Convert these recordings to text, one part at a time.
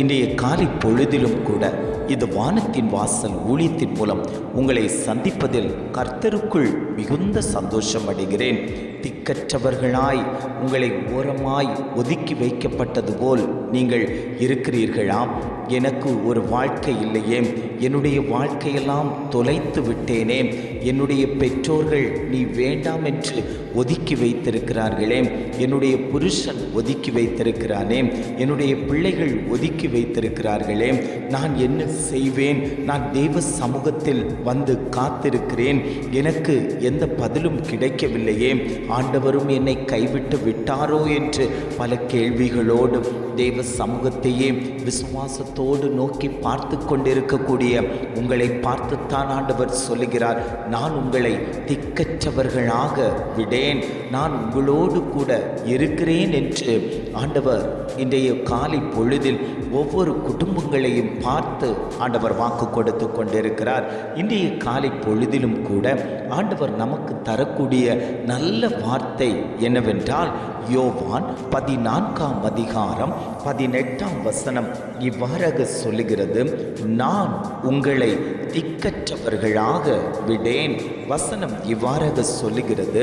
இன்றைய காலை பொழுதிலும் கூட இது வானத்தின் வாசல் ஊழியத்தின் மூலம் உங்களை சந்திப்பதில் கர்த்தருக்குள் மிகுந்த சந்தோஷம் அடைகிறேன். திக்கற்றவர்களாய் உங்களை ஓரமாய் ஒதுக்கி வைக்கப்பட்டது போல் நீங்கள் இருக்கிறீர்களா எனக்கு ஒரு வாழ்க்கை இல்லையே. என்னுடைய வாழ்க்கையெல்லாம் தொலைத்து விட்டேனே. என்னுடைய பெற்றோர்கள் நீ வேண்டாம் என்று ஒதுக்கி வைத்திருக்கிறார்களே. என்னுடைய புருஷன் ஒதுக்கி வைத்திருக்கிறானே. என்னுடைய பிள்ளைகள் ஒதுக்கி வைத்திருக்கிறார்களே. நான் என்ன செய்வேன். நான் தெய்வ சமூகத்தில் வந்து காத்திருக்கிறேன். எனக்கு எந்த பதிலும் கிடைக்கவில்லையே. ஆண்டவரும் என்னை கைவிட்டு விட்டாரோ என்று பல கேள்விகளோடு தெய்வ சமூகத்தையே விசுவாசத்தோடு நோக்கி பார்த்து கொண்டிருக்கக்கூடிய உங்களை பார்த்துத்தான் ஆண்டவர் சொல்லுகிறார். நான் உங்களை திக்கற்றவர்களாக விடேன். நான் உங்களோடு கூட இருக்கிறேன் என்று ஆண்டவர் இன்றைய காலை பொழுதில் ஒவ்வொரு குடும்பங்களையும் பார்த்து ஆண்டவர் வாக்கு கொடுத்து கொண்டிருக்கிறார். இன்றைய காலை பொழுதிலும் கூட ஆண்டவர் நமக்கு தரக்கூடிய நல்ல வார்த்தை என்னவென்றால் யோவான் பதினான்காம் அதிகாரம் பதினெட்டாம் வசனம் இவ்வாறாக சொல்லுகிறது நான் உங்களை திக்கற்றவர்களாக விடேன். வசனம் இவ்வாறாக சொல்லுகிறது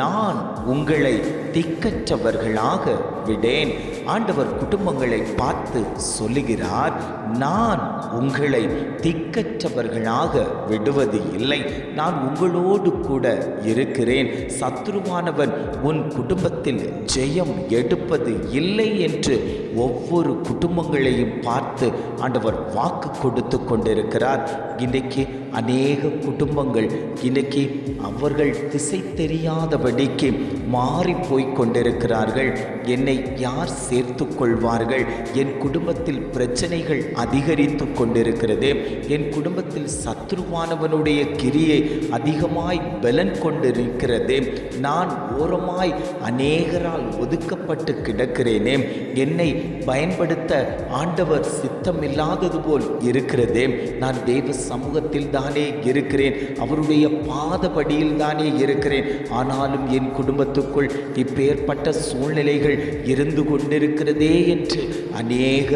நான் உங்களை திக்கற்றவர்களாக விடேன். ஆண்டவர் குடும்பங்களை பார்த்து சொல்லுகிறார் நான் உங்களை திக்கற்றவர்களாக விடுவது இல்லை. நான் உங்களோடு கூட இருக்கிறேன். சத்ருவானவன் உன் குடும்பத்தில் ஜெயம் எடுப்பது இல்லை என்று ஒவ்வொரு குடும்பங்களையும் பார்த்து ஆண்டவர் வாக்கு கொடுத்து கொண்டிருக்கிறார். இன்றைக்கு அநேக குடும்பங்கள் இன்றைக்கு அவர்கள் திசை தெரியாதபடிக்கு மாறி போய் கொண்டிருக்கிறார்கள். என்னை யார் சேர்த்து கொள்வார்கள்? என் குடும்ப குடும்பத்தில் பிரச்சனைகள் அதிகரித்து கொண்டிருக்கிறது என் குடும்பத்தில் சத்ருவானவனுடைய கிரியை அதிகமாய் பலன் கொண்டிருக்கிறது நான் ஓரமாய் அநேகரால் ஒதுக்கப்பட்டு கிடக்கிறேனே என்னை பயன்படுத்த ஆண்டவர் சித்தமில்லாதது போல் இருக்கிறது நான் தெய்வ சமூகத்தில் தானே இருக்கிறேன் அவருடைய பாதபடியில் தானே இருக்கிறேன் ஆனாலும் என் குடும்பத்துக்குள் இப்பேற்பட்ட சூழ்நிலைகள் இருந்து கொண்டிருக்கிறதே என்று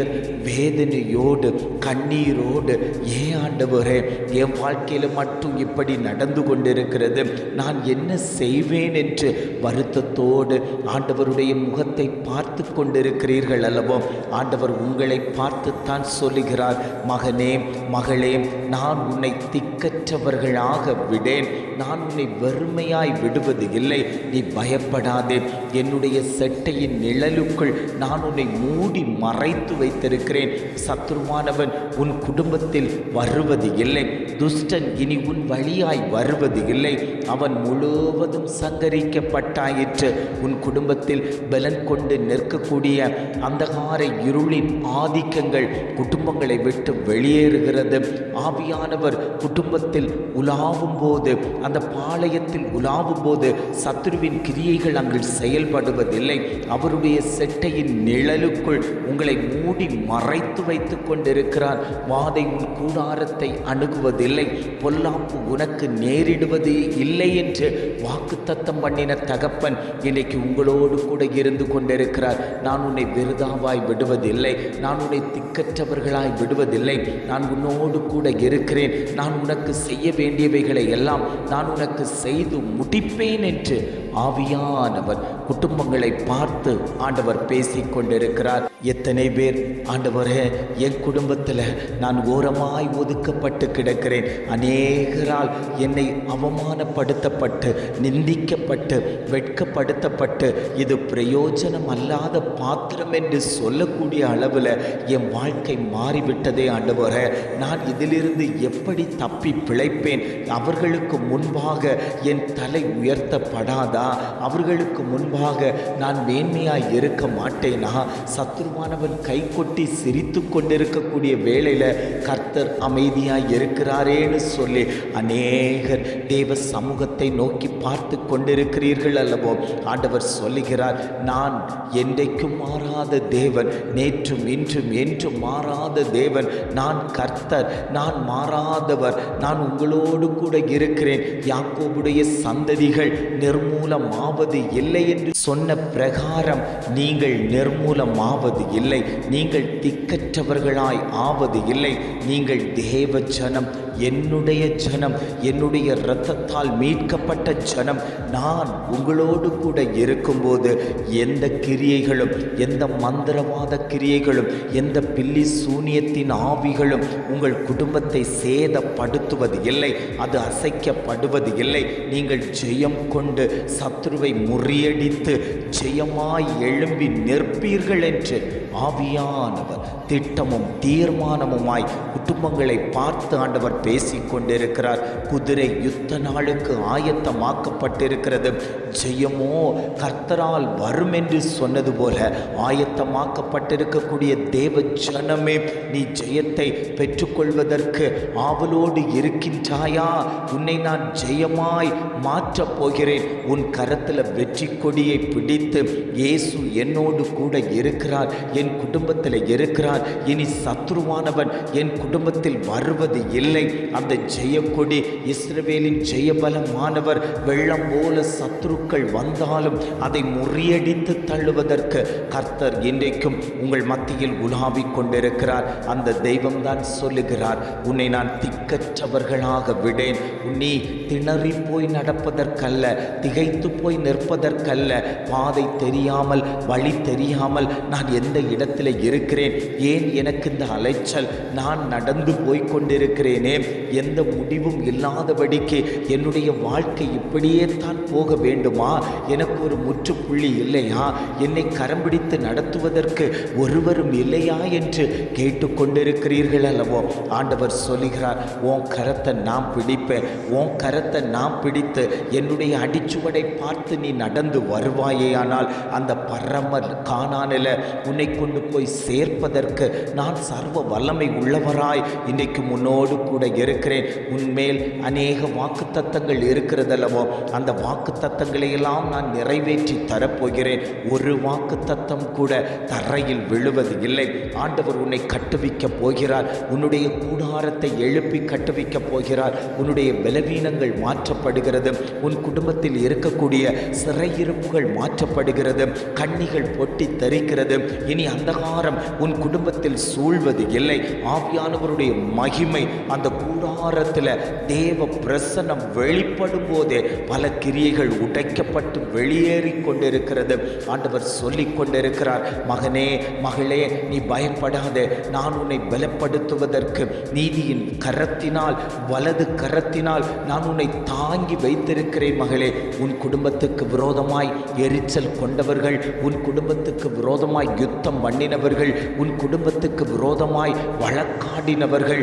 அநேகர் வேதனையோடு கண்ணீரோடு ஏன் ஆண்டவரே என் வாழ்க்கையில் மட்டும் இப்படி நடந்து கொண்டிருக்கிறது? நான் என்ன செய்வேன்? என்று வருத்தத்தோடு ஆண்டவருடைய முகத்தை பார்த்து கொண்டிருக்கிறீர்கள் அல்லவோ? ஆண்டவர் உங்களை பார்த்துத்தான் சொல்லுகிறார் மகனே மகளே நான் உன்னை திக்கற்றவர்களாக விடேன். நான் உன்னை வெறுமையாய் விடுவது இல்லை. நீ பயப்படாதே. என்னுடைய செட்டையின் நிழலுக்குள் நான் உன்னை மூடி மறைத்து வைத்திருக்கிறேன். சத்ருவானவன் உன் குடும்பத்தில் வருவது இல்லை. துஷ்டன் இனி உன் வழியாய் வருவது இல்லை. அவன் முழுவதும் சங்கரிக்கப்பட்டாயிற்று உன் குடும்பத்தில் பலன் கொண்டு நிற்கக்கூடிய அந்தகார இருளின் ஆதிக்கங்கள் குடும்பங்களை விட்டு வெளியேறுகிறது. ஆவியானவர் குடும்பத்தில் உலாவும் போது அந்த பாளையத்தில் உலாவும் போது சத்ருவின் கிரியைகள் அங்கு செயல்படுவதில்லை. அவருடைய செட்டையின் நிழலுக்குள் உங்களை மூ மூடி மறைத்து வைத்துக் கொண்டிருக்கிறார். வாதை உன் கூடாரத்தை அணுகுவதில்லை. பொல்லாப்பு உனக்கு நேரிடுவது இல்லை என்று வாக்குத்தத்தம் பண்ணின தகப்பன் இன்னைக்கு உங்களோடு கூட இருந்து கொண்டிருக்கிறார். நான் உன்னை விருதாவாய் விடுவதில்லை. நான் உன்னை திக்கற்றவர்களாய் விடுவதில்லை. நான் உன்னோடு கூட இருக்கிறேன். நான் உனக்கு செய்ய வேண்டியவைகளை எல்லாம் நான் உனக்கு செய்து முடிப்பேன் என்று ஆவியானவர் குடும்பங்களை பார்த்து ஆண்டவர் பேசிக் கொண்டிருக்கிறார் எத்தனை பேர் ஆண்டவரே என் குடும்பத்தில் நான் ஓரமாய் ஒதுக்கப்பட்டு கிடக்கிறேன். அநேகரால் என்னை அவமானப்படுத்தப்பட்டு நிந்திக்கப்பட்டு வெட்கப்படுத்தப்பட்டு இது பிரயோஜனம் அல்லாத பாத்திரம் என்று சொல்லக்கூடிய அளவில் என் வாழ்க்கை மாறிவிட்டதே ஆண்டவரே. நான் இதிலிருந்து எப்படி தப்பி பிழைப்பேன்? அவர்களுக்கு முன்பாக என் தலை உயர்த்தப்படாதா? அவர்களுக்கு முன்பாக நான் மேன்மையாய் இருக்க மாட்டேனா? சத்ருவானவன் கை கொட்டி சிரித்து கொண்டிருக்கக்கூடிய வேளையில் கர்த்தர் அமைதியாய் இருக்கிறாரேன்னு சொல்லி அநேகர் தேவ சமூகத்தை நோக்கி பார்த்து கொண்டிருக்கிறீர்கள் அல்லவோ? ஆண்டவர் சொல்லுகிறார் நான் என்றைக்கும் மாறாத தேவன் நேற்றும் இன்றும் என்றும் மாறாத தேவன். நான் கர்த்தர் நான் மாறாதவர் நான் உங்களோடு கூட இருக்கிறேன். யாக்கோபுடைய சந்ததிகள் நிர்மூல நிர்மூலமாவது இல்லை என்று சொன்ன பிரகாரம் நீங்கள் நிர்மூலமாவது இல்லை. நீங்கள் திக்கற்றவர்களாய் ஆவது இல்லை. நீங்கள் தேவ ஜனம் என்னுடைய ஜனம் என்னுடைய இரத்தத்தால் மீட்கப்பட்ட ஜனம் நான் உங்களோடு கூட இருக்கும்போது எந்த கிரியைகளும் எந்த மந்திரவாத கிரியைகளும் எந்த பில்லி சூனியத்தின் ஆவிகளும் உங்கள் குடும்பத்தை சேதப்படுத்துவது இல்லை அது அசைக்கப்படுவது இல்லை. நீங்கள் ஜெயம் கொண்டு சத்ருவை முறியடித்து ஜெயமாய் எழும்பி நிற்பீர்கள் என்று ஆவியானவர் திட்டமும் தீர்மானமுமாய் குடும்பங்களை பார்த்து ஆண்டவர் பேசிக் கொண்டிருக்கிறார் குதிரை யுத்த நாளுக்கு ஆயத்தமாக்கப்பட்டிருக்கிறது. ஜெயமோ கர்த்தரால் வரும் என்று சொன்னது போல ஆயத்தமாக்கப்பட்டிருக்கக்கூடிய தேவ ஜனமே நீ ஜெயத்தை பெற்றுக்கொள்வதற்கு ஆவலோடு இருக்கின்றாயா? உன்னை நான் ஜெயமாய் மாற்றப் போகிறேன். உன் கரத்தில் வெற்றி கொடியை பிடித்து இயேசு என்னோடு கூட இருக்கிறார். என் குடும்பத்தில் இருக்கிறார். இனி சத்ருவானவன் என் குடும்பத்தில் வருவது இல்லை. அந்த ஜெயக்கொடி இஸ்ரவேலின் ஜெயபலமானவர் வெள்ளம் போல சத்ருக்கள் வந்தாலும் அதை முறியடித்து தள்ளுவதற்கு கர்த்தர் இன்றைக்கும் உங்கள் மத்தியில் உலாவிக் கொண்டிருக்கிறார். அந்த தெய்வம்தான் சொல்லுகிறார் உன்னை நான் திக்கற்றவர்களாக விடேன். நீ திணறி போய் நடப்பதற்கல்ல திகைத்து போய் நிற்பதற்கல்ல. பாதை தெரியாமல் வழி தெரியாமல் நான் எந்த இடத்துல இருக்கிறேன்? ஏன் எனக்கு இந்த அலைச்சல்? நான் நடந்து போய்க்கொண்டிருக்கிறேனே எந்த முடிவும் இல்லாதபடிக்கு என்னுடைய வாழ்க்கை இப்படியே தான் போக வேண்டுமா? எனக்கு ஒரு முற்றுப்புள்ளி இல்லையா? என்னை கரம் பிடித்து நடத்துவதற்கு ஒருவரும் இல்லையா என்று கேட்டுக்கொண்டிருக்கிறீர்கள் அல்லவோ? ஆண்டவர் சொல்லுகிறார் உன் கரத்தை நான் பிடிப்பேன். உன் கரத்தை நான் பிடித்து என்னுடைய அடிச்சுவடை பார்த்து நீ நடந்து வருவாயேயானால் அந்த பரம காணானில் உன்னை கொண்டு போய் சேர்ப்பதற்கு நான் சர்வ வல்லமை உள்ளவராய். இன்றைக்கு முன்னோடு கூட இருக்கிறேன். உன்மேல் அநேக வாக்குத்தத்தங்கள் இருக்கிறதல்லவோ அந்த வாக்குத்தத்தங்களையெல்லாம் நான் நிறைவேற்றி தரப்போகிறேன். ஒரு வாக்குத்தத்தம் கூட தரையில் விழுவது இல்லை ஆண்டவர் உன்னை கட்டுவிக்க போகிறார். உன்னுடைய கூடாரத்தை எழுப்பி கட்டுவிக்க போகிறார். உன்னுடைய பலவீனங்கள் மாற்றப்படுகிறது. உன் குடும்பத்தில் இருக்கக்கூடிய சிறையிருப்புகள் மாற்றப்படுகிறது. கண்ணிகள் பொட்டி தரிக்கிறது. இனி அந்தகாரம் உன் குடும்பத்தில் சூழ்வது இல்லை ஆவியானவருடைய மகிமை அந்த கூடாரத்தில் தேவ பிரசனம் வெளிப்படும் போதே பல கிரியைகள் உடைக்கப்பட்டு வெளியேறி கொண்டிருக்கிறது. ஆண்டவர் சொல்லி கொண்டிருக்கிறார் மகனே மகளே நீ பயப்படாதே. நான் உன்னை பலப்படுத்துவதற்கு நீதியின் கரத்தினால் வலது கரத்தினால் நான் உன்னை தாங்கி வைத்திருக்கிறேன் மகளே. உன் குடும்பத்துக்கு விரோதமாய் எரிச்சல் கொண்டவர்கள் உன் குடும்பத்துக்கு விரோதமாய் யுத்தம் பண்ணினவர்கள் உன் குடும்பத்துக்கு விரோதமாய் வழக்காடினவர்கள்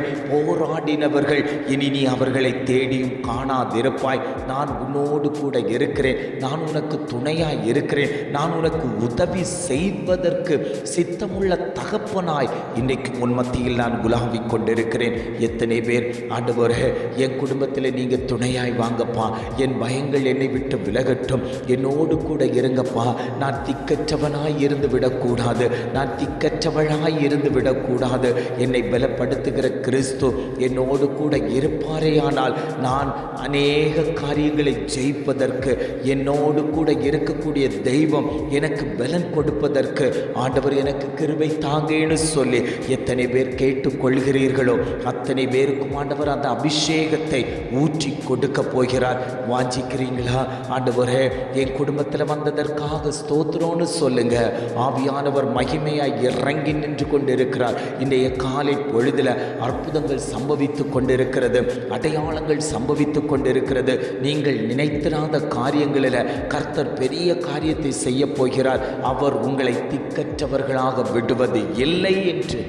போராடினவர்கள் இனி நீ அவர்களை தேடியும் காணாதிருப்பாய். நான் உன்னோடு கூட இருக்கிறேன். நான் உனக்கு துணையாய் இருக்கிறேன். நான் உனக்கு உதவி செய்வதற்கு சித்தமுள்ள தகப்பனாய். இன்றைக்கு உன் மத்தியில் நான் குலாவிக் கொண்டிருக்கிறேன். எத்தனை பேர் ஆண்டவரே என் குடும்பத்தில் நீங்கள் துணையாய் வாங்கப்பா. என் பயங்கள் என்னை விட்டு விலகட்டும். என்னோடு கூட இருங்கப்பா. நான் திக்கற்றவனாய் இருந்து விடக்கூடாது. நான் திக்கற்றவனாய் இருந்து விடக்கூடாது. என்னை பலப்படுத்துகிற கிறிஸ்து என்னோடு கூட இருப்பாரேயானால் நான் அநேக காரியங்களை ஜெயிப்பதற்கு என்னோடு கூட இருக்கக்கூடிய தெய்வம் எனக்கு பலன் கொடுப்பதற்கு ஆண்டவர் எனக்கு கிருபை தாங்கேன்னு சொல்லி எத்தனை பேர் கேட்டுக்கொள்கிறீர்களோ அத்தனை பேருக்கும் ஆண்டவர் அந்த அபிஷேகத்தை ஊற்றி கொடுக்க போகிறார். வாஞ்சிக்கிறீங்களா? ஆண்டவரே என் குடும்பத்தில் வந்ததற்காக ஸ்தோத்திரம்னு சொல்லுங்க. ஆவியானவர் மகிமையாய் இறங்கி நின்று கொண்டிருக்கிறார். இன்றைய காலை பொழுதில் அற்புதங்கள் சம்பவித்து கொண்டிருக்கிறது. அடையாளங்கள் சம்பவித்து கொண்டிருக்கிறது. நீங்கள் நினைத்திராத காரியங்களில் கர்த்தர் பெரிய காரியத்தை செய்ய போகிறார். அவர் உங்களை திக்கற்றவர்களாக விடுவது இல்லை என்று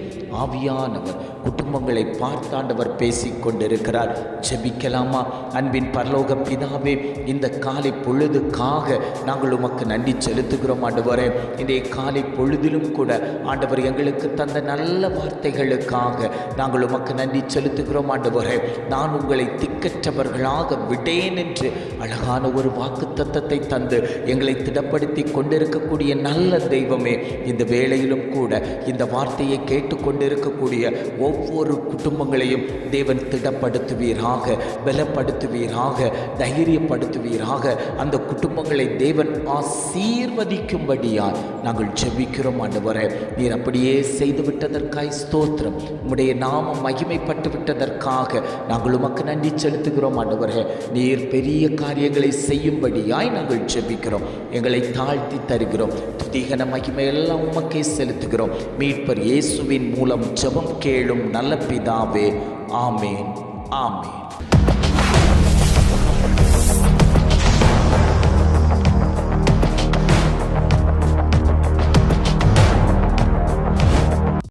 ஆவியானவர் குடும்பங்களை பார்த்தாண்டவர் பேசிக் கொண்டிருக்கிறார். ஜெபிக்கலாமா? அன்பின் பரலோக பிதாவே இந்த காலை பொழுதுக்காக நாங்கள் உமக்கு நன்றி செலுத்துகிறோம் ஆண்டவரே. இன்றைய காலை பொழுதிலும் கூட ஆண்டவர் எங்களுக்கு தந்த நல்ல வார்த்தைகளுக்காக நாங்கள் உமக்கு நன்றி செலுத்துகிறோம். ஆண்டவரே நான் உங்களை திக்க திக்கற்றவர்களாக விடேன் என்று அழகான ஒரு வாக்கு தத்தத்தை தந்து எங்களை திடப்படுத்தி கொண்டிருக்கக்கூடிய நல்ல தெய்வமே இந்த வேளையிலும் கூட இந்த வார்த்தையை கேட்டுக்கொண்டிருக்கக்கூடிய ஒவ்வொரு குடும்பங்களையும் தேவன் திடப்படுத்துவீராக பலப்படுத்துவீராக தைரியப்படுத்துவீராக. அந்த குடும்பங்களை தேவன் ஆசீர்வதிக்கும்படியால் நாங்கள் ஜெபிக்கிறோம் ஆண்டவரே. நீர் அப்படியே செய்து விட்டதற்காய் ஸ்தோத்திரம். உம்முடைய நாமம் மகிமைப்பட்டு விட்டதற்காக நாங்கள் உமக்கு நன்றி செலுத்துகிறோம் ஆண்டவரே. நீர் பெரிய காரியங்களை செய்யும்படியாய் நாங்கள் ஜெபிக்கிறோம். எங்களை தாழ்த்தி தருகிறோம். துதிகன மகிமை எல்லாம் உமக்கே செலுத்துகிறோம். மீட்பர் இயேசுவின் மூலம் ஜெபம் கேளும் நல்ல பிதாவே. ஆமேன். ஆமேன்.